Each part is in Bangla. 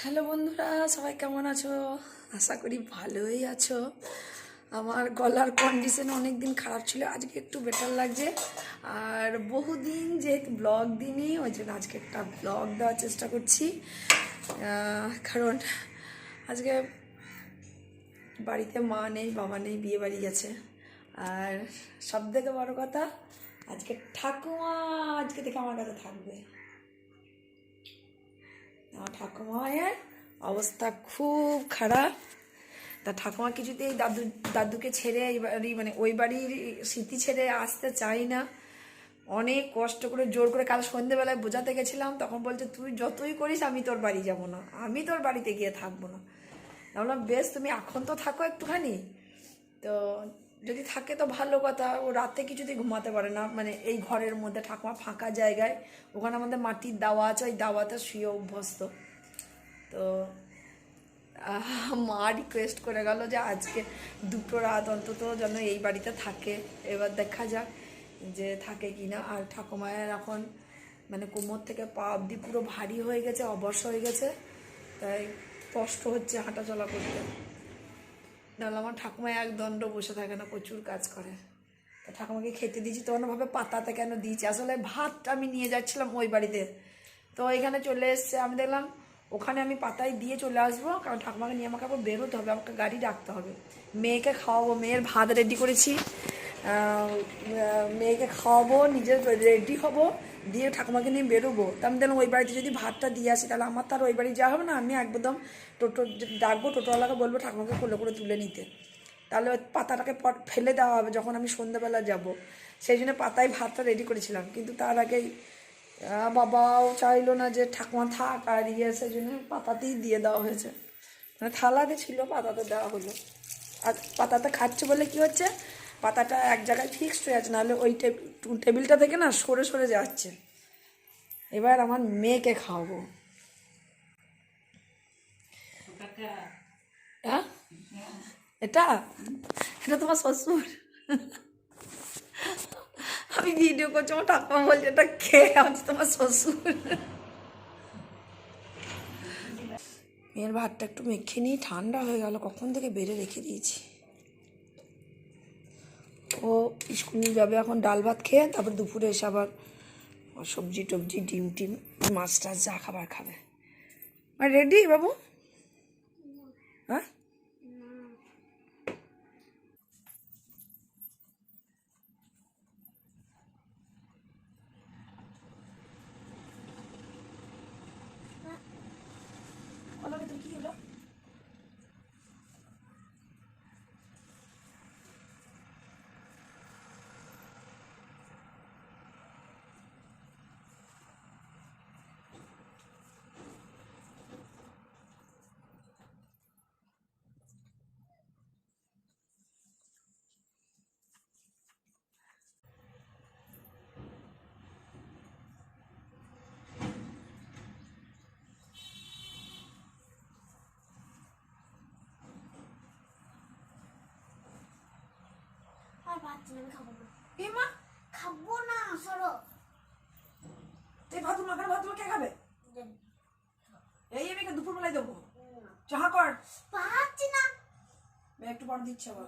হ্যালো বন্ধুরা, সবাই কেমন আছো? আশা করি ভালোই আছো। আমার গলার কন্ডিশন অনেক দিন খারাপ ছিল, আজকে একটু বেটার লাগছে। আর বহুদিন যেহেতু ব্লগ দিনই ওই জন্য আজকে একটা ব্লগ দেওয়ার চেষ্টা করছি। কারণ আজকে বাড়িতে মা নেই, বাবা নেই, বিয়ে বাড়ি গেছে। আর সব থেকে বড়ো কথা, আজকে ঠাকুমা, আজকে থেকে আমার কাছে থাকবে। আমার ঠাকুমায়ের অবস্থা খুব খারাপ। তা ঠাকুমা কিছুতেই দাদু, দাদুকে ছেড়ে এই বাড়ি মানে ওই বাড়ির স্মৃতি ছেড়ে আসতে চাই না? অনেক কষ্ট করে, জোর করে কাল সন্ধেবেলায় বোঝাতে গেছিলাম, তখন বলছে, তুই যতই করিস, আমি তোর বাড়ি যাব না। আমি তোর বাড়িতে গিয়ে থাকব না। বললাম, বেশ, তুমি এখন তো থাকো একটুখানি। তো যদি থাকে তো ভালো কথা। ও রাতে কিছুতেই ঘুমাতে পারে না। মানে এই ঘরের মধ্যে ঠাকুমা ফাঁকা জায়গায়। ওখানে আমাদের মাটির দাওয়া আছে। ওই দাওয়াতে শুয়ে অভ্যস্ত। তো মা রিকোয়েস্ট করে গেল যে আজকে দুটো রাত অন্তত যেন এই বাড়িতে থাকে। এবার দেখা যাক যে থাকে কি না। আর ঠাকুমায়ের এখন মানে কোমর থেকে পা অব্দি পুরো ভারী হয়ে গেছে, অবশ হয়ে গেছে। তাই কষ্ট হচ্ছে হাঁটা চলা করতে। নাহলে আমার ঠাকুমা এক দণ্ড বসে থাকে না, প্রচুর কাজ করে। তো ঠাকুমাকে খেতে দিয়েছি তখন ভাবে পাতাতে কেন দিয়েছি? আসলে ভাতটা আমি নিয়ে যাচ্ছিলাম ওই বাড়িতে। তো এখানে চলে এসছে, আমি দেখলাম ওখানে আমি পাতায় দিয়ে চলে আসব, কারণ ঠাকুমাকে নিয়ে আমাকে আবার বেরোতে হবে, আমাকে গাড়ি ডাকতে হবে। মেয়েকে খাওয়াবো, মেয়ের ভাত রেডি করেছি। মেয়েকে খাওয়াবো, নিজে রেডি হব। দিয়ে ঠাকুমাকে নিয়ে বেরোবো। তা দেখলাম ওই বাড়িতে যদি ভাতটা দিয়ে আসি, তাহলে আমার তার ওই বাড়ি যাওয়া হবে না। আমি একদম টোটো ডাকবো, টোটোওয়ালাকে বলব ঠাকুমাকে কোলে করে তুলে নিতে। তাহলে পাতাটাকে পট ফেলে দেওয়া হবে যখন আমি সন্ধ্যাবেলা যাব। সেই জন্য পাতায় ভাতটা রেডি করেছিলাম। কিন্তু তার আগেই বাবাও চাইলো না যে ঠাকুমা থাক আর ইয়ে সেই জন্য পাতাতেই দিয়ে দেওয়া হয়েছে। মানে থালাতে ছিল, পাতাতে দেওয়া হলো। আর পাতাতে খাচ্ছে বলে কি হচ্ছে? পাতাটা এক জায়গায় ফিক্সড হয়ে আছে, নাহলে ওই টেব- টেবিলটা থেকে না সরে সরে যাচ্ছে। এবার আমার মেয়েকে খাওয়াবো। হ্যাঁ? এটা? এটা তোমার শ্বশুর? আমি ভিডিও করছি, আমার ঠাকুমা বলছে, এটা খেয়ে আমি তোমার শ্বশুর। মেয়ের ভাতটা একটু মেখে নিয়ে ঠান্ডা হয়ে গেল, কখন থেকে বেড়ে রেখে দিয়েছি। ও স্কুল যাবে, এখন ডাল ভাত খেয়ে তারপর দুপুরে এসে আবার সবজি টবজি, ডিম টিম, মাছ টাছ, যা খাবার খাবে। রেডি বাবু? হ্যাঁ? পাচ্ছি না আমি খাব না এ মা? খাব না সরো এই ভাত মাখানো ভাত কে খাবে? এই আমি দুপুর বেলায় দেবো। চাহা কর। পাচ্ছি না। আমি একটু পরে দিচ্ছি আবার।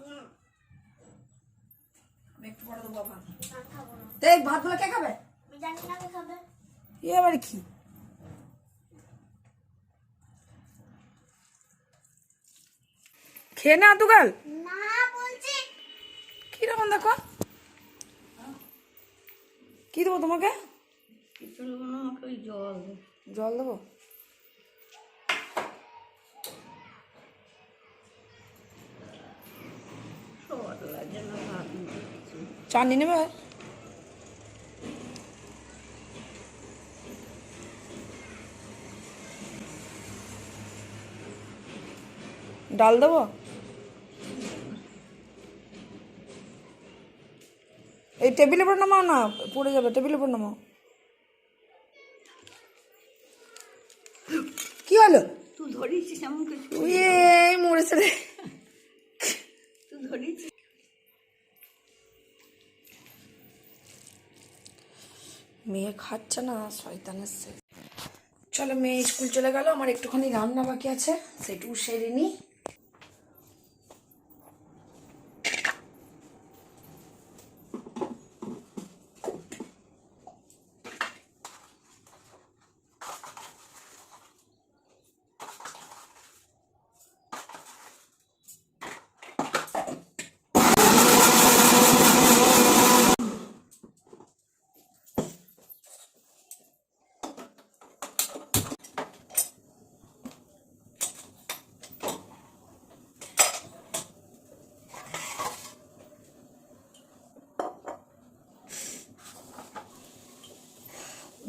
আমি একটু পরে দেবো আবার। দেখ ভাতগুলো কে খাবে? জানি না কে খাবে। এ আবার কি? খেয়ে না দুগাল না কীরকম দেখো কি? দেবো তোমাকে? জল জল দেবো? চাটনি নেবে? ডাল দেবো? এই টেবিলের উপর নামাও না পড়ে যাবে টেবিলের উপর নামাও। কি হলো? তুই ধরিস এমন কিছু? এই মরেছে রে। তুই ধরিস মেয়ে খাচ্ছে না শয়তানের সে চলো মেয়ে স্কুল চলে গেল আমার একটুখানি রান্না বাকি আছে সেটুকু সেরে নিই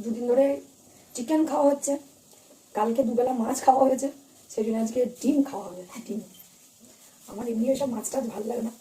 দুদিন ধরে চিকেন খাওয়া হচ্ছে। কালকে দুবেলা মাছ খাওয়া হয়েছে, সেই জন্য আজকে ডিম খাওয়া হবে, ডিম। আমার এমনি ওইসব মাছ টাছ ভালো লাগে না।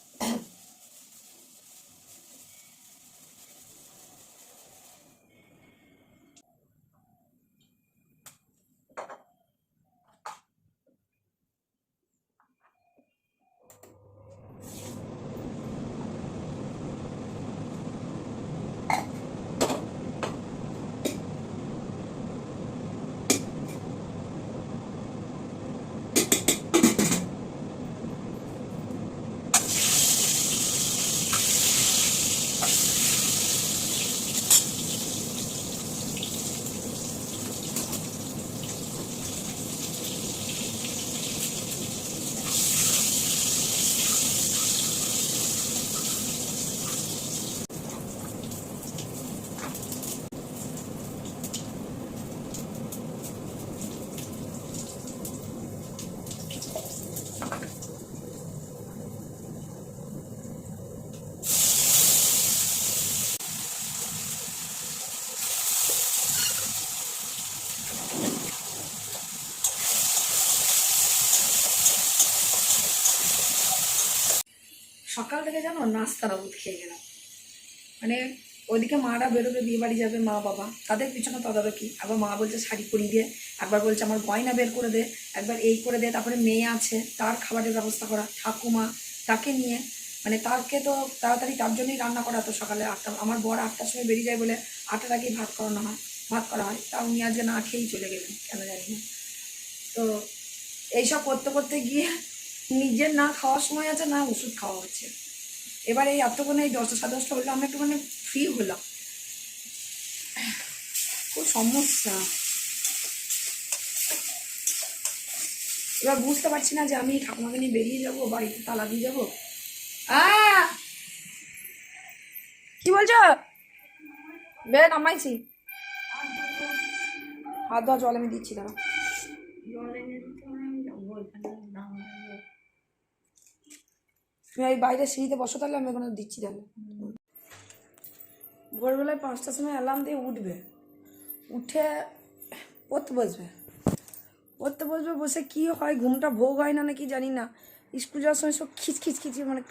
সকাল থেকে জানো নাস্তার ওষুধ খেয়ে গেলাম। মানে ওইদিকে মারা বেরোবে, বিয়ে বাড়ি যাবে মা, বাবা। তাদের পিছনে তদারকি। আবার মা বলছে শাড়ি পরিয়ে দিয়ে একবার বলছে আমার গয়না বের করে দে, একবার এই করে দে, তারপরে মেয়ে আছে, তার খাবারের ব্যবস্থা করা, ঠাকুমা, তাকে নিয়ে। মানে তাকে তো তাড়াতাড়ি, তার জন্যই রান্না করা তো সকালে আটটা, আমার বর আটটার সময় বেরিয়ে যায় বলে আটটার আগেই ভাত করানো হয়, ভাত করা হয়। তা উনি আজকে না খেয়েই চলে গেলেন, কেন জানি না। তো এইসব করতে করতে গিয়ে নিজের না খাওয়ার সময় আছে, না ওষুধ খাওয়া হচ্ছে। এবার এই এতক্ষণে এই দশটা সাড়ে দশটা হলে আমি একটু মানে ফ্রি হলাম। খুব সমস্যা। এবার বুঝতে পারছি না যে আমি ঠাকুমাকে নিয়ে বেরিয়ে যাব, বাড়িতে তালা দিয়ে যাব! কি বলছো? বে নামাইছি। হাত ধোয়া, জল আমি দিচ্ছি দাঁড়া তুমি ওই বাইরে সিঁড়িতে বসো, তাহলে আমি ওখানে দিচ্ছি তাহলে। ভোরবেলায় পাঁচটার সময় অ্যালার্ম দিয়ে উঠবে। উঠে পড়তে বসবে। পড়তে বসবে, বসে কি হয়, ঘুমটা ভোগ হয় না নাকি জানি না। স্কুল যাওয়ার সময় সব খিচ খিচ খিচ মানে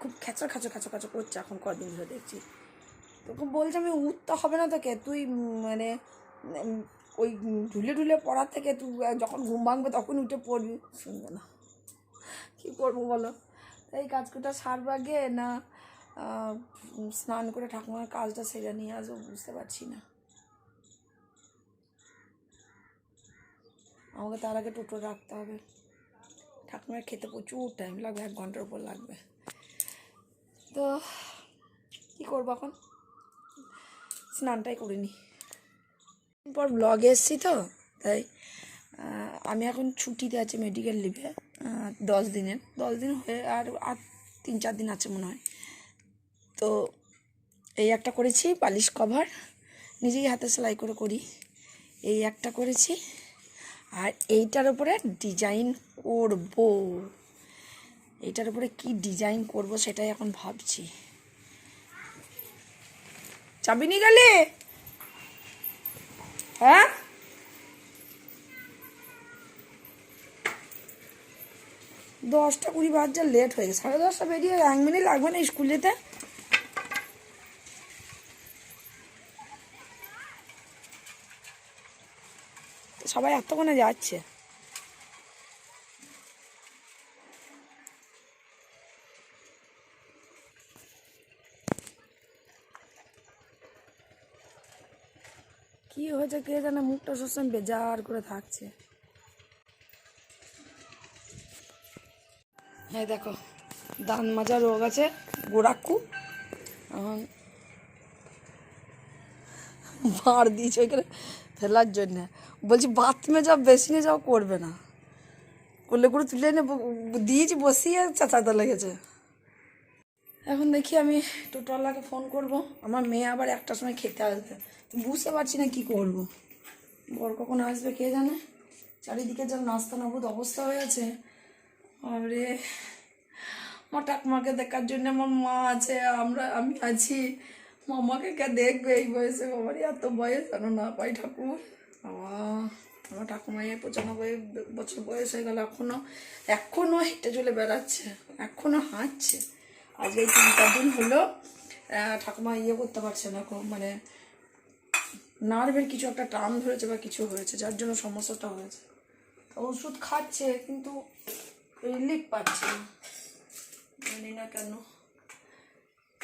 খুব খেচা খাচো খাচো খাচো করছে এখন কদিন ধরে দেখছি। তোকে বলছে আমি উঠতে হবে না তোকে, তুই মানে ওই ঢুলে ঢুলে পড়ার থেকে তুই যখন ঘুম ভাঙবে তখন উঠে পড়বি। শুনবে না। কী করব বলো? তাই কাজটা সারবো আগে না স্নান করে ঠাকুমার কাজটা সেরে নিয়ে আসব বুঝতে পারছি না। আমাকে তার আগে টোটো রাখতে হবে। ঠাকুমার খেতে প্রচুর টাইম লাগবে, এক ঘণ্টার উপর লাগবে। তো, কী করব এখন? স্নানটাই করে নিই পর ব্লগে এসছি তো, তাই আমি এখন ছুটিতে আছি মেডিকেল লিভে দশ দিনের। দশ দিন হয়ে আর আর তিন চার দিন আছে মনে হয়। তো এই একটা করেছি বালিশ কভার। নিজেই হাতে সেলাই করে করি। এই একটা করেছি। আর এইটার উপরে ডিজাইন করব। এইটার উপরে কি ডিজাইন করব সেটাই এখন ভাবছি। চাবি নিয়ে গেলে? হ্যাঁ? দশটা কুড়ি বাজে লেট হয়ে গেছে। সাড়ে দশটা বেরিয়ে এক মিনিট লাগবে না স্কুল যেতে? সবাই এতক্ষণে যাচ্ছে। কি হয়েছে কে জানে? মুখটা সবসময় বেজার করে থাকছে। এই দেখো, দান মাজা রোগ আছে গোড়াক্কু এখন মার দিয়েছে ওইখানে ফেলার জন্য। বলছি, বাথরুমে যাও, বেসিনে যাও, করবে না। করলে করে তুলে এনে দিয়েছি, বসিয়ে চাচাতে লেগেছে। এখন দেখি আমি টোটোওয়ালাকে ফোন করব। আমার মেয়ে আবার একটার সময় খেতে আসবে। বুঝতে পারছি না কি করব। বর কখন আসবে, কে জানে? চারিদিকে যা নাস্তা নাবুদ অবস্থা হয়ে আছে। আরে আমার ঠাকুমাকে দেখার জন্য আমার মা আছে, আমরা, আমি আছি। মামাকে কে দেখবে এই বয়সে? বাবারই এত বয়স যেন না পাই ঠাকুর। আমার ঠাকুমাই পঁচানব্বই বছর বয়স হয়ে গেল এখনও এখনও হেঁটে চলে বেড়াচ্ছে, এখনও হাঁটছে। আজকে তিন চার দিন হলো ঠাকুমা ইয়ে করতে পারছে না মানে নার্ভের কিছু একটা টান ধরেছে বা কিছু হয়েছে, যার জন্য সমস্যাটা হয়েছে। ওষুধ খাচ্ছে, কিন্তু রিলিফ পাচ্ছে না। জানি না কেন।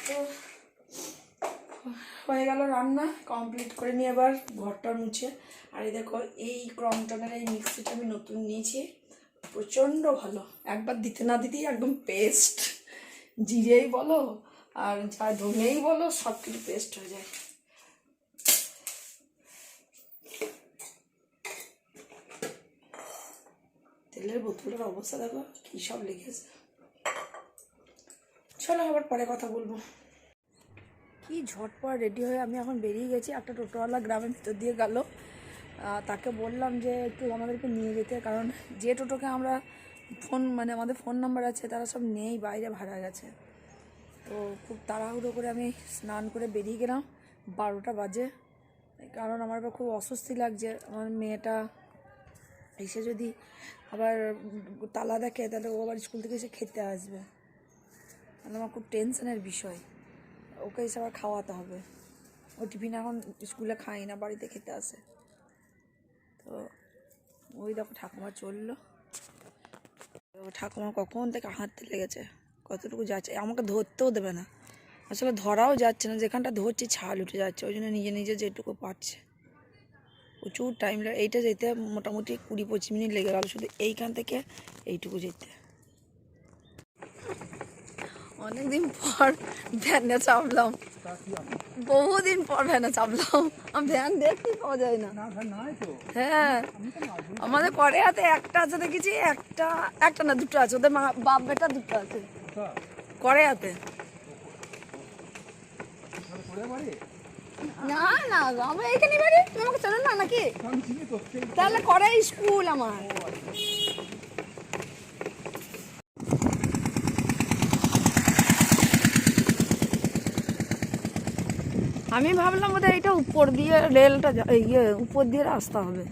তো, হয়ে গেল রান্না কমপ্লিট করে নিয়ে এবার ঘরটা মুছে। আর এই দেখো, এই ক্রমটনের এই মিক্সিটা আমি নতুন নিয়েছি। প্রচণ্ড ভালো। একবার দিতে না দিতেই একদম পেস্ট জিরেই বলো, আর যা ধনেই বলো সব কিছু পেস্ট হয়ে যায়। তেলের বোতলের অবস্থা দেখো, কী সব লেগেছে। চলো আবার পরে কথা বলব। কি ঝটপট রেডি হয়ে আমি এখন বেরিয়ে গেছি, একটা টোটোওয়ালা গ্রামের ভিতর দিয়ে গেল। তাকে বললাম যে একটু আমাদেরকে নিয়ে যেতে, কারণ যে টোটোকে আমরা ফোন মানে আমাদের ফোন নাম্বার আছে, তারা সব নেই, বাইরে ভাড়া গেছে। তো খুব তাড়াহুড়ো করে আমি স্নান করে বেরিয়ে গেলাম, বারোটা বাজে। কারণ আমার খুব অস্বস্তি লাগছে, আমার মেয়েটা এসে যদি আবার তালা দেখে, তাহলে ও আবার স্কুল থেকে এসে খেতে আসবে। তাহলে আমার খুব টেনশনের বিষয়। ওকে এসে আবার খাওয়াতে হবে। ও টিফিন এখন স্কুলে খাই না, বাড়িতে খেতে আসে। তো ওই দেখো ঠাকুমা চলল। ঠাকুমা কখন থেকে হাঁটতে লেগেছে, কতটুকু যাচ্ছে, আমাকে ধরতেও দেবে না। আসলে ধরাও যাচ্ছে না, যেখানটা ধরছি ছাল উঠে যাচ্ছে, ওই জন্য নিজে নিজে যেটুকু পারছে। প্রচুর টাইম লাগে এইটা যেতে মোটামুটি কুড়ি পঁচিশ মিনিট লেগে গেল শুধু এইখান থেকে এইটুকু যেতে। অনেকদিন পর ভ্যানে চাপলাম। বহুদিন পর ভ্যানে চাপলাম। আমি ভ্যান দেখতে পাওয়া যায় না। হ্যাঁ আমাদের করে হাতে একটা আছে দেখেছি একটা একটা না দুটো আছে ওদের বাপ বেটা দুটো আছে। করে হাতে। না না আমরা এইখানে বাড়ি? তুমি আমাকে চেনেন না নাকি? তাহলে করে স্কুল আমার। আমি ভাবলাম বোধহয় এটা উপর দিয়ে রেলটা ইয়ে উপর দিয়ে রাস্তা হবে।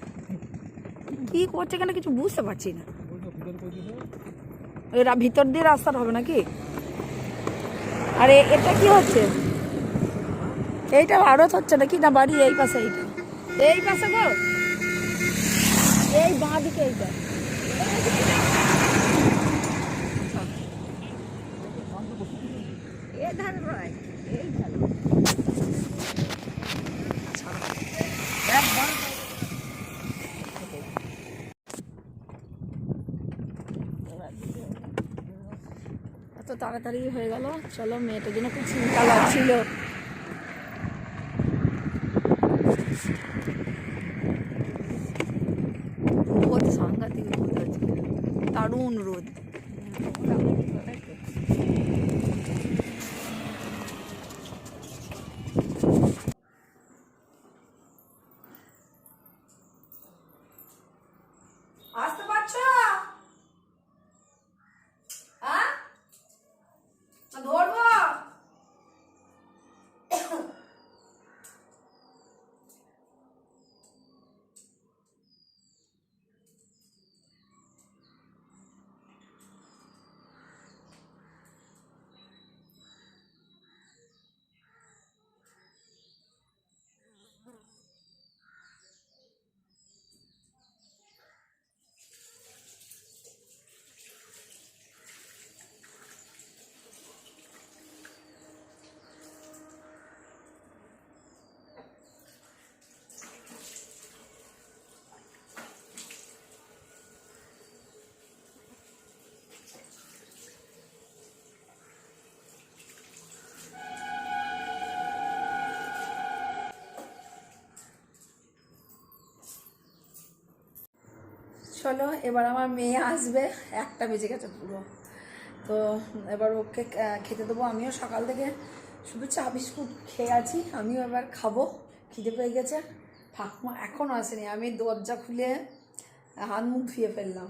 কি করছে কেন কিছু বুঝতে পারছি না। এরা ভিতর দিয়ে রাস্তাটা হবে নাকি? আর, এটা কি হচ্ছে? এইটা ভারত হচ্ছে নাকি না বাড়ি এই পাশে এইটা? এই পাশে গো। এই বাঁ এইটা। এত তাড়াতাড়ি হয়ে গেল, চলো মেয়েটার জন্য খুব চিন্তা লাগছিল। আসতে পারছ চলো, এবার আমার মেয়ে আসবে, একটা বেজে গেছে পুরো। তো এবার ওকে খেতে দেবো। আমিও সকাল থেকে শুধু চা, বিস্কুট খেয়ে আছি। আমিও এবার খাব। খিদে পেয়ে গেছে। ঠাকুমা এখনও আসেনি। আমি দরজা খুলে হাত মুখ ধুয়ে ফেললাম।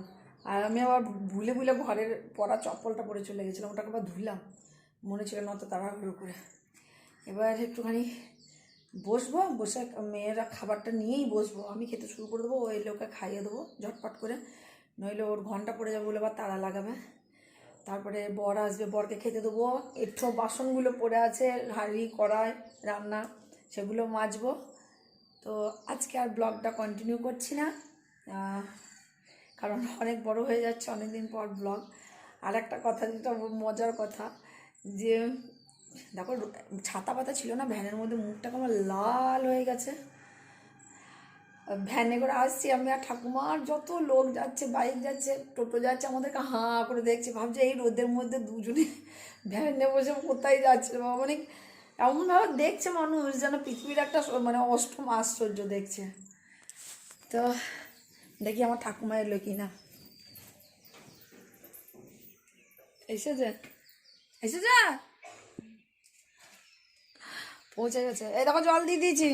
আর আমি আবার ভুলে ভুলে ঘরের পরা চপ্পলটা পরে চলে গেছিলাম। ওটাকে আবার ধুলাম মনে ছিল না তো তাড়াহুড়ো করে। এবার একটুখানি বসবো, বসে মেয়েরা খাবারটা নিয়েই বসবো। আমি খেতে শুরু করে দেবো ওই লোকে খাইয়ে দেবো ঝটপট করে। নইলে ওর ঘণ্টা পড়ে যাবে বলে আবার তাড়া লাগাবে। তারপরে বর আসবে, বরকে খেতে দেবো। একটু বাসনগুলো পড়ে আছে, হাঁড়ি, কড়াই, রান্না সেগুলো মাজবো। তো আজকে আর ব্লগটা কন্টিনিউ করছি না। কারণ অনেক বড় হয়ে যাচ্ছে অনেক দিন পর ব্লগ। আর একটা কথা যেটা মজার কথা যে দেখো, ছাতা পাতা ছিল না, ভ্যানের মধ্যে মুখটা কেমন লাল হয়ে গেছে। ভ্যানে করে আসছি আমি আর ঠাকুমার, যত লোক যাচ্ছে, বাইক যাচ্ছে, টোটো যাচ্ছে, আমাদেরকে হাঁ করে দেখছে। ভাবছে এই রোদের মধ্যে দুজনে ভ্যানে বসে কোথায় যাচ্ছে বাবা মানে এমনভাবে দেখছে মানুষ যেন পৃথিবীর একটা মানে অষ্টম আশ্চর্য দেখছে। তো দেখি আমার ঠাকুমা এলো কি না এসেছে? এসেছে? পৌঁছে গেছে। এই দেখো জল দিয়ে দিয়েছি।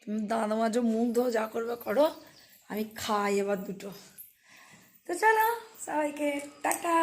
তুমি দাদা মাঝে মুখ ধো যা করবে করো, আমি খাই এবার দুটো। তো চলো, সবাইকে টাটা।